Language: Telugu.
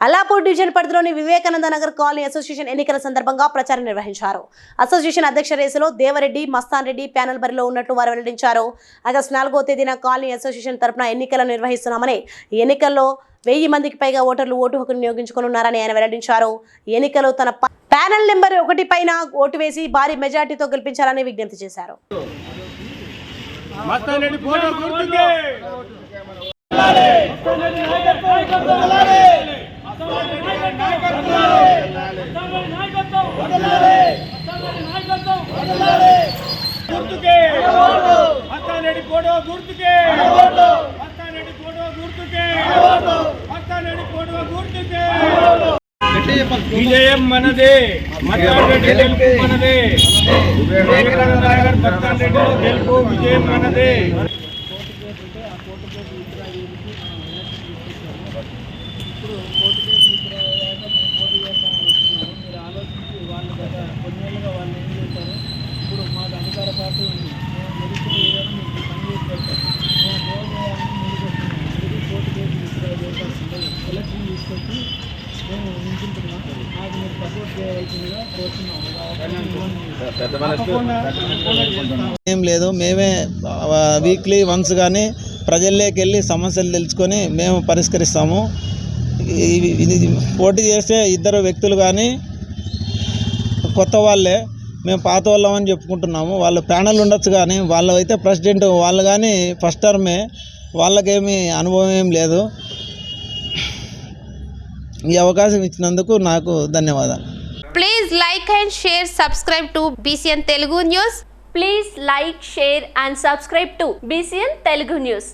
అల్లాపూర్ డివిజన్ పరిధిలోని వివేకానంద నగర్ కాలనీ అసోసియేషన్ ఎన్నికల సందర్భంగా ప్రచారం నిర్వహించారు అసోసియేషన్ అధ్యక్ష రేసులో దేవరెడ్డి మస్తాన్ రెడ్డి ప్యానెల్ బరిలో ఉన్నట్లు వారు వెల్లడించారు ఆగస్టు నాలుగో తేదీన కాలనీ అసోసియేషన్ తరపున ఎన్నికలను నిర్వహిస్తున్నామని ఈ ఎన్నికల్లో వెయ్యి మందికి పైగా ఓటర్లు ఓటు హక్కును వినియోగించుకోనున్నారని ఆయన వెల్లడించారు ఎన్నికలు తన ప్యానెల్ నెంబర్ ఒకటి పైన ఓటు వేసి భారీ మెజార్టీతో గెలిపించాలని విజ్ఞప్తి చేశారు మస్తాన్ రెడ్డి గుర్తుకే. గుర్తుకే మస్తాన్ ఫోటో గుర్తుకే. మస్తాన్ రెడ్డి ఫోటో గుర్తుకే. మస్తాన్ రెడ్డి ఫోటో గుర్తుకే. విజయం మనదే. మత్తారెడ్డి గెలుపు మనదే. వివేకానంద నగర్ మస్తాన్ గెలుపు విజయం మనదే. ఇప్పుడు కోర్టు కేసు విత్డ్రా అయ్యాక మేము పోటీ చేస్తామని అనుకున్నాము మీరు ఆలోచించి వాళ్ళు గత కొన్నేళ్ళుగా వాళ్ళు ఏం చేశారు ఇప్పుడు మాకు అధికార పార్టీ ఉంది. మేము మెడిసిన్ ఏదైనా మీకు పని చేసి పెడతాం మేము సేవ చేయాలని ముందుకు వస్తున్నాం ఇది కోర్టు కేసు విత్డ్రా చేయాల్సిందే ఎలక్షన్ తీసుకొచ్చి మేము నించుంటున్నాం మాకు మీరు సపోర్ట్ చేయవలసిందిగా కోరుతున్నాం. ఏం లేదు. మేమే వీక్లీ వన్స్ కానీ ప్రజల్లోకి వెళ్ళి సమస్యలు తెలుసుకొని మేము పరిష్కరిస్తాము. పోటీ చేసే ఇద్దరు వ్యక్తులు కానీ కొత్త వాళ్ళే. మేము పాత వాళ్ళం అని చెప్పుకుంటున్నాము. వాళ్ళు ప్యానల్ ఉండొచ్చు కానీ వాళ్ళు అయితే ప్రెసిడెంట్ వాళ్ళు కానీ ఫస్ట్ టర్మే. వాళ్ళకేమీ అనుభవం ఏం లేదు. ఈ అవకాశం ఇచ్చినందుకు నాకు ధన్యవాదాలు. Please like and share subscribe to BCN Telugu news please like share and subscribe to BCN Telugu news